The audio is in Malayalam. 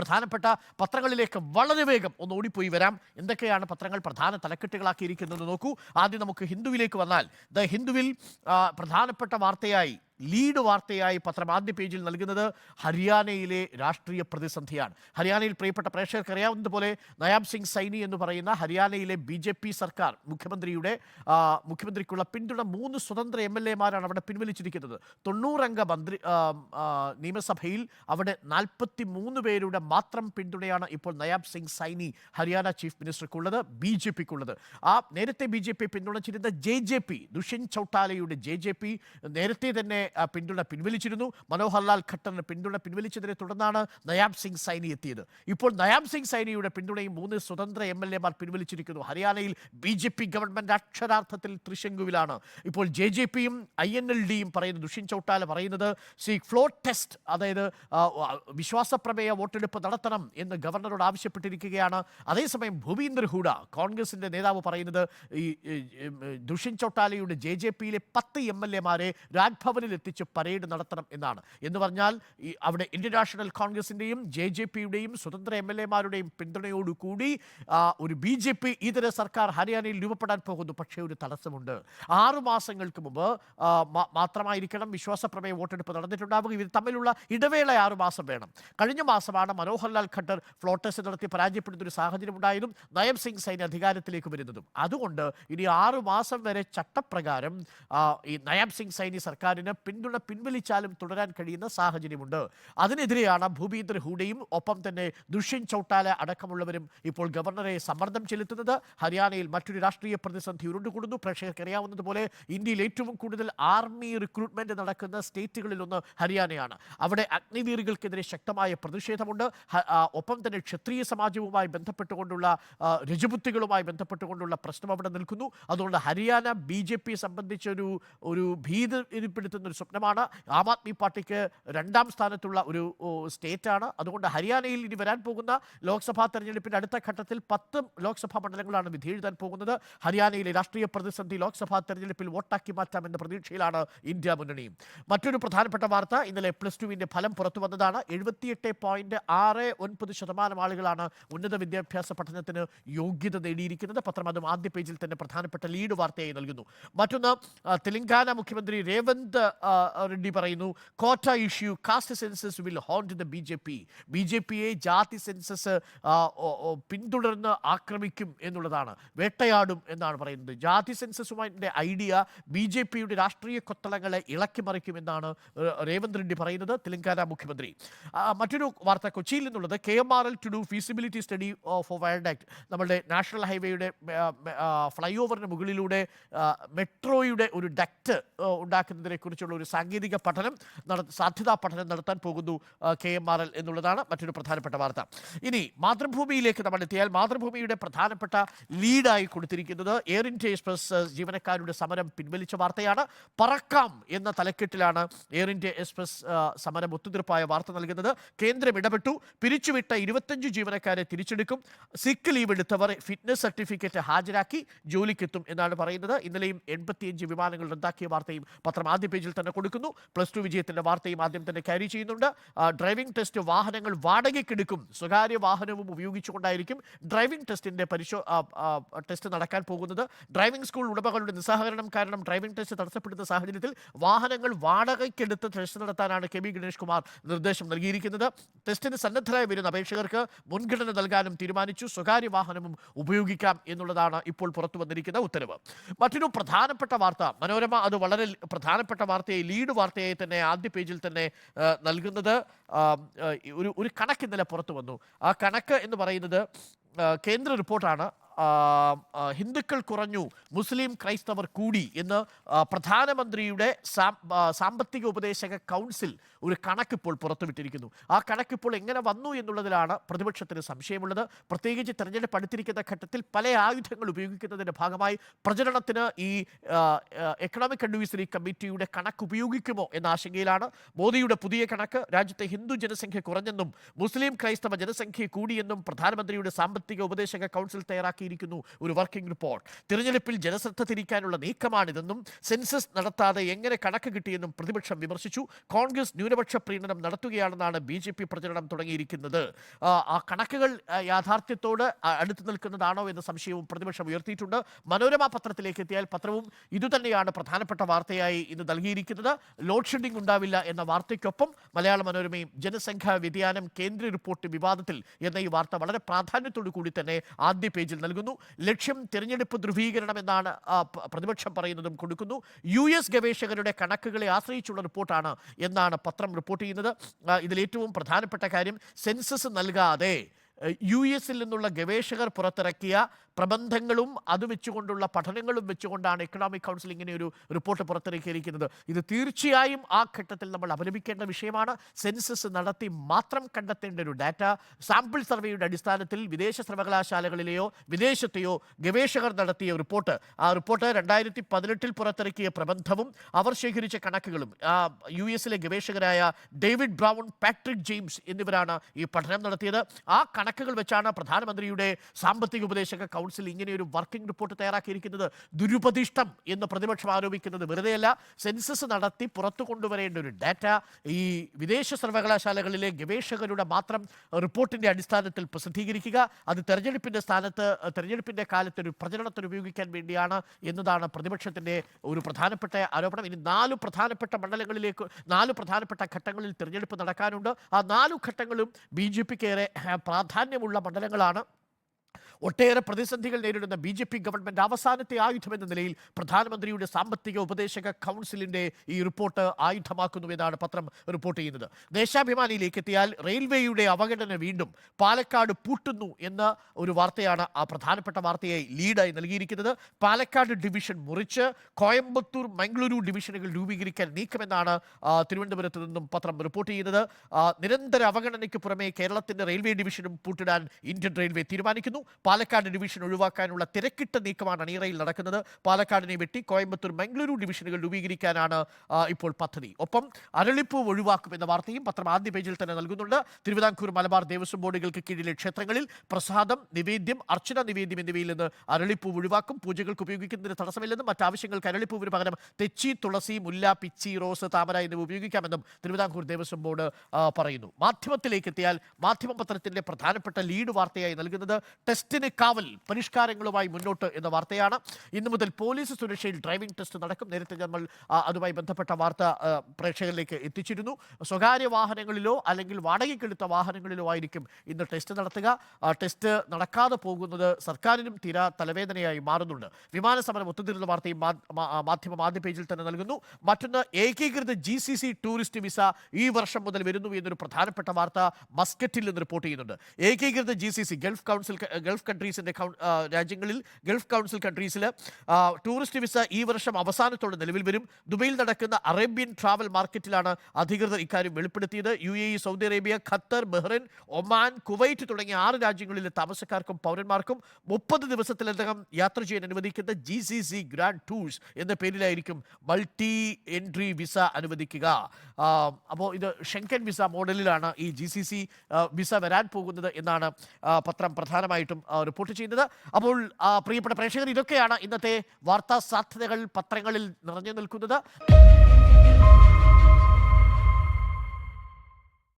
പ്രധാനപ്പെട്ട പത്രങ്ങളിലേക്ക് വളരെ വേഗം ഒന്ന് ഓടിപ്പോയി വരാം. എന്തൊക്കെയാണ് പത്രങ്ങൾ പ്രധാന തലക്കെട്ടുകളാക്കിയിരിക്കുന്നത് നോക്കൂ. ആദ്യം നമുക്ക് ഹിന്ദുവിലേക്ക് വന്നാൽ ദ ഹിന്ദുവിൽ പ്രധാനപ്പെട്ട വാർത്തയായി ലീഡ് വാർത്തയായി പത്രം ആദ്യ പേജിൽ നൽകുന്നത് ഹരിയാനയിലെ രാഷ്ട്രീയ പ്രതിസന്ധിയാണ്. ഹരിയാനയിൽ പ്രിയപ്പെട്ട പ്രേക്ഷകർക്ക് അറിയാവുന്നതുപോലെ നയാബ് സിംഗ് സൈനി എന്ന് പറയുന്ന ഹരിയാനയിലെ ബി ജെ പി സർക്കാർ മുഖ്യമന്ത്രിയുടെ മുഖ്യമന്ത്രിക്കുള്ള പിന്തുണ മൂന്ന് സ്വതന്ത്ര എം എൽ എമാരാണ് അവിടെ പിൻവലിച്ചിരിക്കുന്നത്. തൊണ്ണൂറംഗ മന്ത്രി നിയമസഭയിൽ അവിടെ നാൽപ്പത്തി മൂന്ന് പേരുടെ മാത്രം പിന്തുണയാണ് ഇപ്പോൾ നയാബ് സിംഗ് സൈനി ഹരിയാന ചീഫ് മിനിസ്റ്റർക്കുള്ളത് ബി ജെ പിക്കുള്ളത്. ആ നേരത്തെ ബി ജെ പി പിന്തുണച്ചിരുന്ന ജെ ജെ പി ദുഷ്യന്ത് ചൗട്ടാലയുടെ ജെ ജെ പി നേരത്തെ തന്നെ പിന്തുണ പിൻവലിച്ചിരുന്നു. മനോഹർലാൽ ഖട്ടറിന് പിന്തുണ പിൻവലിച്ചതിനെ തുടർന്നാണ് നയാബ് സിംഗ് സൈനി എത്തിയത്. ഇപ്പോൾ നയാബ് സിംഗ് സൈനിയുടെ പിന്തുണയും മൂന്ന് സ്വതന്ത്ര എം എൽ എമാർ പിൻവലിച്ചിരിക്കുന്നു. ഹരിയാനയിൽ ബി ജെ പി ഗവൺമെന്റ് അക്ഷരാർത്ഥത്തിൽ തൃശങ്കുവിലാണ് ഇപ്പോൾ ജെ ജെ പിയും ഐ എൻ എൽ ഡിയും പറയുന്നത് ദുഷ്യൻ ചൗട്ടാല പറയുന്നത് സി ഫ്ലോ ടെസ്റ്റ് അതായത് വിശ്വാസപ്രമേയ വോട്ടെടുപ്പ് നടത്തണം എന്ന് ഗവർണറോട് ആവശ്യപ്പെട്ടിരിക്കുകയാണ്. അതേസമയം ഭൂപീന്ദർ ഹൂഡ കോൺഗ്രസിന്റെ നേതാവ് പറയുന്നത് ഈ ദുഷ്യൻ ചൗട്ടാലയുടെ ജെ ജെ പിയിലെ പത്ത് എം എൽ എമാരെ രാജ്ഭവനിൽ എത്തിച്ച് പരേഡ് നടത്തണം എന്നാണ്. എന്ന് പറഞ്ഞാൽ ഈ അവിടെ ഇന്ത്യൻ നാഷണൽ കോൺഗ്രസിന്റെയും ജെ ജെ പിയുടെയും സ്വതന്ത്ര എം എൽ എമാരുടെയും പിന്തുണയോടുകൂടി ഒരു ബി ജെ പി ഇതര സർക്കാർ ഹരിയാനയിൽ രൂപപ്പെടാൻ പോകുന്നു. പക്ഷേ ഒരു തടസ്സമുണ്ട്. ആറു മാസങ്ങൾക്ക് മുമ്പ് മാത്രമായിരിക്കണം വിശ്വാസ പ്രമേയ വോട്ടെടുപ്പ് നടന്നിട്ടുണ്ടാവുക. ഇവർ തമ്മിലുള്ള ഇടവേള ആറു മാസം വേണം. കഴിഞ്ഞ മാസമാണ് മനോഹർലാൽ ഖട്ടർ ഫ്ലോട്ടേഴ്സ് നടത്തി പരാജയപ്പെടുന്ന ഒരു സാഹചര്യം ഉണ്ടായതും നയം സിംഗ് സൈനി അധികാരത്തിലേക്ക് വരുന്നതും. അതുകൊണ്ട് ഇനി ആറു മാസം വരെ ചട്ടപ്രകാരം ഈ നയാബ് സിംഗ് സൈനി സർക്കാരിന് പിന്തുണ പിൻവലിച്ചാലും തുടരാൻ കഴിയുന്ന സാഹചര്യമുണ്ട്. അതിനെതിരെയാണ് ഭൂപീന്ദർ ഹൂഡയും ഒപ്പം തന്നെ ദുഷ്യന്ത് ചൌട്ടാല അടക്കമുള്ളവരും ഇപ്പോൾ ഗവർണറെ സമ്മർദ്ദം ചെലുത്തുന്നത്. ഹരിയാനയിൽ മറ്റൊരു രാഷ്ട്രീയ പ്രതിസന്ധി ഉരുണ്ടുകൂടുന്നു. പ്രേക്ഷകർക്കറിയാവുന്നതുപോലെ ഇന്ത്യയിൽ ഏറ്റവും കൂടുതൽ ആർമി റിക്രൂട്ട്മെന്റ് നടക്കുന്ന സ്റ്റേറ്റുകളിലൊന്ന് ഹരിയാനയാണ്. അവിടെ അഗ്നിവീറുകൾക്കെതിരെ ശക്തമായ പ്രതിഷേധമുണ്ട്. ഒപ്പം തന്നെ ക്ഷത്രിയ സമാജവുമായി ബന്ധപ്പെട്ടുകൊണ്ടുള്ള രജപുത്തുകളുമായി ബന്ധപ്പെട്ടുകൊണ്ടുള്ള പ്രശ്നം അവിടെ നിൽക്കുന്നു. അതുകൊണ്ട് ഹരിയാന ബി ജെ പി സംബന്ധിച്ചൊരു ഒരു ഭീതിപ്പെടുത്തുന്ന ഒരു സ്വപ്നമാണ്. ആം ആദ്മി പാർട്ടിക്ക് രണ്ടാം സ്ഥാനത്തുള്ള ഒരു സ്റ്റേറ്റാണ്. അതുകൊണ്ട് ഹരിയാനയിൽ ഇനി വരാൻ പോകുന്ന ലോക്സഭാ തെരഞ്ഞെടുപ്പിന്റെ അടുത്ത ഘട്ടത്തിൽ പത്ത് ലോക്സഭാ മണ്ഡലങ്ങളാണ് വിധി എഴുതാൻ പോകുന്നത്. ഹരിയാനയിലെ രാഷ്ട്രീയ പ്രതിസന്ധി ലോക്സഭാ തെരഞ്ഞെടുപ്പിൽ വോട്ടാക്കി മാറ്റാമെന്ന പ്രതീക്ഷയിലാണ് ഇന്ത്യ മുന്നണി മറ്റൊരു പ്രധാനപ്പെട്ട വാർത്ത ഇന്നലെ പ്ലസ് ടുവിന്റെ ഫലം പുറത്തു വന്നതാണ്. എഴുപത്തിയെട്ട് പോയിന്റ് ആറ് ഒൻപത് ശതമാനം ആളുകളാണ് ഉന്നത വിദ്യാഭ്യാസ പഠനത്തിന് യോഗ്യത നേടിയിരിക്കുന്നത്. പത്രം അതും ആദ്യ പേജിൽ തന്നെ പ്രധാനപ്പെട്ട ലീഡ് വാർത്തയായി നൽകുന്നു. മറ്റൊന്ന് തെലങ്കാന മുഖ്യമന്ത്രി രേവന്ത് റെഡ്ഡി പറയുന്നു quota issue caste census will haunt the B J P B J പിയെ ജാതി സെൻസസ് പിന്തുടർന്ന് ആക്രമിക്കും എന്നുള്ളതാണ്. വേട്ടയാടും എന്നാണ് പറയുന്നത്. ജാതി സെൻസസുമായിട്ട് ഐഡിയ ബി ജെ പിയുടെ രാഷ്ട്രീയ കൊത്തളങ്ങളെ ഇളക്കി മറിക്കും എന്നാണ് രേവന്ത് റെഡ്ഡി പറയുന്നത് തെലങ്കാന മുഖ്യമന്ത്രി. മറ്റൊരു വാർത്ത കൊച്ചിയിൽ നിന്നുള്ളത് K M R L to do feasibility study for act നമ്മുടെ നാഷണൽ ഹൈവേയുടെ ഫ്ലൈ ഓവറിന് മുകളിലൂടെ മെട്രോയുടെ ഒരു ഡക്റ്റ് ഉണ്ടാക്കുന്നതിനെ കുറിച്ചുള്ള ഒരു സാങ്കേതിക പഠനം നട സാധ്യതാ പഠനം നടത്താൻ പോകുന്നു കെ എം ആർ എൽ എന്നുള്ളതാണ് മറ്റൊരു പ്രധാനപ്പെട്ട വാർത്ത. ഇനി മാതൃഭൂമിയിലേക്ക് നമ്മൾ എത്തിയാൽ മാതൃഭൂമിയുടെ പ്രധാനപ്പെട്ട ലീഡായി കൊടുത്തിരിക്കുന്നത് എയർ ഇന്ത്യ എക്സ്പ്രസ് ജീവനക്കാരുടെ സമരം പിൻവലിച്ച വാർത്തയാണ്. പറക്കാം എന്ന തലക്കെട്ടിലാണ് എയർ ഇന്ത്യ എക്സ്പ്രസ് സമരം ഒത്തുതീർപ്പായ വാർത്ത നൽകുന്നത്. കേന്ദ്രം ഇടപെട്ടു. പിരിച്ചുവിട്ട ഇരുപത്തഞ്ച് ജീവനക്കാരെ തിരിച്ചെടുക്കും. സിക്ക് ലീവ് എടുത്തവർ ഫിറ്റ്നസ് സർട്ടിഫിക്കറ്റ് ഹാജരാക്കി ജോലിക്കെത്തും എന്നാണ് പറയുന്നത്. ഇന്നലെയും എൺപത്തിയഞ്ച് വിമാനങ്ങൾ റദ്ദാക്കിയ വാർത്തയും പത്രം ആദ്യ പേജിൽ തന്നെ കൊടുക്കുന്നു. പ്ലസ് ടു വിജയത്തിന്റെ വാർത്തയും ആദ്യം തന്നെ ക്യാരി ചെയ്യുന്നുണ്ട്. ഡ്രൈവിംഗ് ടെസ്റ്റ് വാഹനങ്ങൾ വാടകയ്ക്കെടുക്കും സ്വകാര്യ വാഹനവും ഉപയോഗിച്ചുകൊണ്ടായിരിക്കും ഡ്രൈവിംഗ് ടെസ്റ്റിന്റെ പരിശോ ടെസ്റ്റ് നടക്കാൻ പോകുന്നത്. ഡ്രൈവിംഗ് സ്കൂൾ ഉടമകളുടെ നിസ്സഹകരണം കാരണം ഡ്രൈവിംഗ് ടെസ്റ്റ് തടസ്സപ്പെടുന്ന സാഹചര്യത്തിൽ വാഹനങ്ങൾ വാടകയ്ക്കെടുത്ത് ടെസ്റ്റ് നടത്താനാണ് കെ ബി ഗണേഷ് കുമാർ നിർദ്ദേശം നൽകിയിരിക്കുന്നത്. ടെസ്റ്റിന് സന്നദ്ധരായി വരുന്ന അപേക്ഷകർക്ക് മുൻഗണന നൽകാനും തീരുമാനിച്ചു. സ്വകാര്യ വാഹനവും ഉപയോഗിക്കാം എന്നുള്ളതാണ് ഇപ്പോൾ പുറത്തു വന്നിരിക്കുന്ന ഉത്തരവ്. മറ്റൊരു പ്രധാനപ്പെട്ട വാർത്ത. മനോരമ അത് വളരെ പ്രധാനപ്പെട്ട പ്രധാനപ്പെട്ട വാർത്തയായി ലീഡ് വാർത്തയായി തന്നെ ആദ്യ പേജിൽ തന്നെ നൽകുന്നത് ഒരു ഒരു കണക്ക് ഇന്നലെ പുറത്തു വന്നു. ആ കണക്ക് എന്ന് പറയുന്നത് കേന്ദ്ര റിപ്പോർട്ടാണ്. ഹിന്ദുക്കൾ കുറഞ്ഞു മുസ്ലിം ക്രൈസ്തവർ കൂടി എന്ന് പ്രധാനമന്ത്രിയുടെ സാമ്പത്തിക ഉപദേശക കൗൺസിൽ ഒരു കണക്ക് കണക്കിപ്പോൾ പുറത്തുവിട്ടിരിക്കുന്നു. ആ കണക്ക് കണക്കിപ്പോൾ എങ്ങനെ വന്നു എന്നുള്ളതിലാണ് പ്രതിപക്ഷത്തിന് സംശയമുള്ളത്. പ്രത്യേകിച്ച് തെരഞ്ഞെടുപ്പ് അടുത്തിരിക്കുന്ന ഘട്ടത്തിൽ പല ആയുധങ്ങൾ ഉപയോഗിക്കുന്നതിന്റെ ഭാഗമായി പ്രചരണത്തിന് ഈ എക്കണോമിക് അഡ്വൈസറി കമ്മിറ്റിയുടെ കണക്ക് ഉപയോഗിക്കുമോ എന്ന ആശങ്കയിലാണ്. മോദിയുടെ പുതിയ കണക്ക് രാജ്യത്തെ ഹിന്ദു ജനസംഖ്യ കുറഞ്ഞെന്നും മുസ്ലിം ക്രൈസ്തവ ജനസംഖ്യ കൂടിയെന്നും പ്രധാനമന്ത്രിയുടെ സാമ്പത്തിക ഉപദേശക കൗൺസിൽ തയ്യാറാക്കിയിരിക്കുന്നു തയ്യാറാക്കിയിരിക്കുന്നു ഒരു വർക്കിംഗ് റിപ്പോർട്ട് തിരഞ്ഞെടുപ്പിൽ ജനശ്രദ്ധ തിരിക്കാനുള്ള നീക്കമാണിതെന്നും സെൻസസ് നടത്താതെ എങ്ങനെ കണക്ക് കിട്ടിയെന്നും പ്രതിപക്ഷം വിമർശിച്ചു. കോൺഗ്രസ് ന്യൂനപക്ഷ പ്രീണനം നടത്തുകയാണെന്നാണ് ബി ജെ പി പ്രചരണം തുടങ്ങിയിരിക്കുന്നത്. ആ, കണക്കുകൾ യാഥാർത്ഥ്യത്തോട് അടുത്ത് നിൽക്കുന്നതാണോ എന്ന സംശയവും പ്രതിപക്ഷം ഉയർത്തിയിട്ടുണ്ട്. മനോരമ പത്രത്തിലേക്ക് എത്തിയാൽ പത്രവും ഇതുതന്നെയാണ് പ്രധാനപ്പെട്ട വാർത്തയായി ഇന്ന് നൽകിയിരിക്കുന്നത്. ലോഡ് ഷെഡിംഗ് ഉണ്ടാവില്ല എന്ന വാർത്തയ്ക്കൊപ്പം മലയാള മനോരമയും ജനസംഖ്യാ വ്യതിയാനം കേന്ദ്ര റിപ്പോർട്ട് വിവാദത്തിൽ എന്ന ഈ വാർത്ത വളരെ പ്രാധാന്യത്തോടു കൂടി തന്നെ ആദ്യ പേജിൽ നൽകുന്നു ലക്ഷ്യം തിരഞ്ഞെടുപ്പ് ധ്രുവീകരണം എന്നാണ് പ്രതിപക്ഷം പറയുന്നതും കൊടുക്കുന്നു. യു എസ് ഗവേഷകരുടെ കണക്കുകളെ ആശ്രയിച്ചുള്ള റിപ്പോർട്ടാണ് എന്നാണ് പത്രം റിപ്പോർട്ട് ചെയ്യുന്നത്. ഇതിലേറ്റവും പ്രധാനപ്പെട്ട കാര്യം സെൻസസ് നൽകാതെ യു എസിൽ നിന്നുള്ള ഗവേഷകർ പുറത്തിറക്കിയ പ്രബന്ധങ്ങളും അത് വെച്ചുകൊണ്ടുള്ള പഠനങ്ങളും വെച്ചുകൊണ്ടാണ് എക്കണോമിക് കൗൺസിൽ ഇങ്ങനെ ഒരു റിപ്പോർട്ട് പുറത്തിറക്കിയിരിക്കുന്നത്. ഇത് തീർച്ചയായും ആ ഘട്ടത്തിൽ നമ്മൾ അപലപിക്കേണ്ട വിഷയമാണ്. സെൻസസ് നടത്തി മാത്രം കണ്ടെത്തേണ്ട ഒരു ഡാറ്റ. സാമ്പിൾ സർവേയുടെ അടിസ്ഥാനത്തിൽ വിദേശ സർവകലാശാലകളിലെയോ വിദേശത്തെയോ ഗവേഷകർ നടത്തിയ റിപ്പോർട്ട്. ആ റിപ്പോർട്ട് രണ്ടായിരത്തി പതിനെട്ടിൽ പുറത്തിറക്കിയ പ്രബന്ധവും അവർ ശേഖരിച്ച കണക്കുകളും. യു എസിലെ ഗവേഷകരായ ഡേവിഡ് ബ്രൗൺ പാട്രിക് ജെയിംസ് എന്നിവരാണ് ഈ പഠനം നടത്തിയത്. ആ കണക്കുകൾ വെച്ചാണ് പ്രധാനമന്ത്രിയുടെ സാമ്പത്തിക ഉപദേശക കൗൺസിൽ ഇങ്ങനെ ഒരു വർക്കിംഗ് റിപ്പോർട്ട് തയ്യാറാക്കിയിരിക്കുന്നത്. ദുരുപദിഷ്ടം എന്ന് പ്രതിപക്ഷം ആരോപിക്കുന്നത് വെറുതെയല്ല സെൻസസ് നടത്തി പുറത്തു കൊണ്ടുവരേണ്ട ഒരു ഡാറ്റ. ഈ വിദേശ സർവകലാശാലകളിലെ ഗവേഷകരുടെ മാത്രം റിപ്പോർട്ടിന്റെ അടിസ്ഥാനത്തിൽ പ്രസിദ്ധീകരിക്കുക അത് തെരഞ്ഞെടുപ്പിന്റെ സ്ഥാനത്ത് തെരഞ്ഞെടുപ്പിന്റെ കാലത്ത് ഒരു പ്രചരണത്തിന് ഉപയോഗിക്കാൻ വേണ്ടിയാണ് എന്നതാണ് പ്രതിപക്ഷത്തിന്റെ ഒരു പ്രധാനപ്പെട്ട ആരോപണം. ഇനി നാല് പ്രധാനപ്പെട്ട മണ്ഡലങ്ങളിലേക്ക് നാല് പ്രധാനപ്പെട്ട ഘട്ടങ്ങളിൽ തിരഞ്ഞെടുപ്പ് നടക്കാനുണ്ട്. ആ നാലു ഘട്ടങ്ങളും ബി ജെ പിക്ക് ഏറെ ഏഹ്, പ്രാധാന്യമുള്ള മണ്ഡലങ്ങളാണ് ഒട്ടേറെ പ്രതിസന്ധികൾ നേരിടുന്ന ബി ജെ പി ഗവൺമെന്റ് അവസാനത്തെ ആയുധമെന്ന നിലയിൽ പ്രധാനമന്ത്രിയുടെ സാമ്പത്തിക ഉപദേശക കൗൺസിലിന്റെ ഈ റിപ്പോർട്ട് ആയുധമാക്കുന്നുവെന്നാണ് പത്രം റിപ്പോർട്ട് ചെയ്യുന്നത്. ദേശാഭിമാനിയിലേക്ക് എത്തിയാൽ റെയിൽവേയുടെ അവഗണന വീണ്ടും പാലക്കാട് പൂട്ടുന്നു എന്ന ഒരു വാർത്തയാണ് ആ പ്രധാനപ്പെട്ട വാർത്തയായി ലീഡായി നൽകിയിരിക്കുന്നത്. പാലക്കാട് ഡിവിഷൻ മുറിച്ച് കോയമ്പത്തൂർ മംഗളൂരു ഡിവിഷനുകൾ രൂപീകരിക്കാൻ നീക്കമെന്നാണ് തിരുവനന്തപുരത്ത് നിന്നും പത്രം റിപ്പോർട്ട് ചെയ്യുന്നത്. നിരന്തര അവഗണനയ്ക്ക് പുറമെ കേരളത്തിന്റെ റെയിൽവേ ഡിവിഷനും പൂട്ടിടാൻ ഇന്ത്യൻ റെയിൽവേ തീരുമാനിക്കുന്നു. പാലക്കാട് ഡിവിഷൻ ഒഴിവാക്കാനുള്ള തിരക്കിട്ട നീക്കമാണ് അണിയറയിൽ നടക്കുന്നത്. പാലക്കാടിനെ വെട്ടി കോയമ്പത്തൂർ മംഗളൂരു ഡിവിഷനുകൾ രൂപീകരിക്കാനാണ് ഇപ്പോൾ പദ്ധതി. ഒപ്പം അരളിപ്പൂവ് ഒഴിവാക്കും എന്ന വാർത്തയും പത്രം ആദ്യ പേജിൽ തന്നെ നൽകുന്നുണ്ട്. തിരുവിതാംകൂർ മലബാർ ദേവസ്വം ബോർഡുകൾക്ക് കീഴിലെ ക്ഷേത്രങ്ങളിൽ പ്രസാദം നിവേദ്യം അർച്ചന നിവേദ്യം എന്നിവയിൽ നിന്ന് അരളിപ്പൂവ് ഒഴിവാക്കും. പൂജകൾക്ക് ഉപയോഗിക്കുന്നതിന് തടസ്സമില്ലെന്നും മറ്റാവശ്യങ്ങൾക്ക് അരളിപ്പൂവിന് പകരം തെച്ചി തുളസി മുല്ല പിച്ചി റോസ് താമര എന്നിവ ഉപയോഗിക്കാമെന്നും തിരുവിതാംകൂർ ദേവസ്വം ബോർഡ് പറയുന്നു. മാധ്യമത്തിലേക്ക് എത്തിയാൽ മാധ്യമ പത്രത്തിന്റെ പ്രധാനപ്പെട്ട ലീഡ് വാർത്തയായി നൽകുന്നത് ടെസ്റ്റിന് കാവൽ പരിഷ്കാരങ്ങളുമായി മുന്നോട്ട് എന്ന വാർത്തയാണ്. ഇന്നു മുതൽ പോലീസ് സുരക്ഷയിൽ ഡ്രൈവിംഗ് ടെസ്റ്റ് നടക്കും. നേരത്തെ നമ്മൾ അതുമായി ബന്ധപ്പെട്ട വാർത്ത പ്രേക്ഷകരിലേക്ക് എത്തിച്ചിരുന്നു. സ്വകാര്യ വാഹനങ്ങളിലോ അല്ലെങ്കിൽ വാടകയ്ക്കെടുത്ത വാഹനങ്ങളിലോ ആയിരിക്കും ഇന്ന് ടെസ്റ്റ് നടത്തുക. ടെസ്റ്റ് നടക്കാതെ പോകുന്നത് സർക്കാരിനും തീരാ തലവേദനയായി മാറുന്നുണ്ട്. വിമാന സമരം ഒത്തുതീർന്ന വാർത്തയും മാധ്യമ ആദ്യ പേജിൽ തന്നെ നൽകുന്നു. മറ്റൊന്ന് ഏകീകൃത ജി ടൂറിസ്റ്റ് വിസ ഈ വർഷം മുതൽ വരുന്നു എന്നൊരു പ്രധാനപ്പെട്ട വാർത്ത മസ്കറ്റിൽ നിന്ന് റിപ്പോർട്ട് ചെയ്യുന്നുണ്ട്. ഏകീകൃത G C C Gulf council Gulf കൺട്രീസിന്റെ കൗ- ആ, രാജ്യങ്ങളിൽ ഗൾഫ് കൗൺസിൽ കൺട്രീസിൽ ടൂറിസ്റ്റ് വിസ ഈ വർഷം അവസാനത്തോടെ നിലവിൽ വരും. ദുബൈയിൽ നടക്കുന്ന അറേബ്യൻ ട്രാവൽ മാർക്കറ്റിലാണ് അധികൃതർ ഇക്കാര്യം വെളിപ്പെടുത്തിയത്. U A E Saudi Arabia Qatar Bahrain Oman Kuwait തുടങ്ങിയ ആറ് രാജ്യങ്ങളിലെ താമസക്കാർക്കും പൗരന്മാർക്കും മുപ്പത് ദിവസത്തിലധികം യാത്ര ചെയ്യാൻ അനുവദിക്കുന്ന G C C grand tours എന്ന പേരിലായിരിക്കും മൾട്ടി എൻട്രി വിസ അനുവദിക്കുക. അപ്പോൾ ഇത് ഷെങ്കൻ വിസ മോഡലിലാണ് ഈ ജി സി സി വിസ വരാൻ പോകുന്നത് എന്നാണ് പത്രം പ്രധാനമായിട്ടും റിപ്പോർട്ട് ചെയ്യുന്നത്. അപ്പോൾ പ്രിയപ്പെട്ട പ്രേക്ഷകർ ഇതൊക്കെയാണ് ഇന്നത്തെ വാർത്താ സാധ്യതകൾ പത്രങ്ങളിൽ നിറഞ്ഞു നിൽക്കുന്നത്.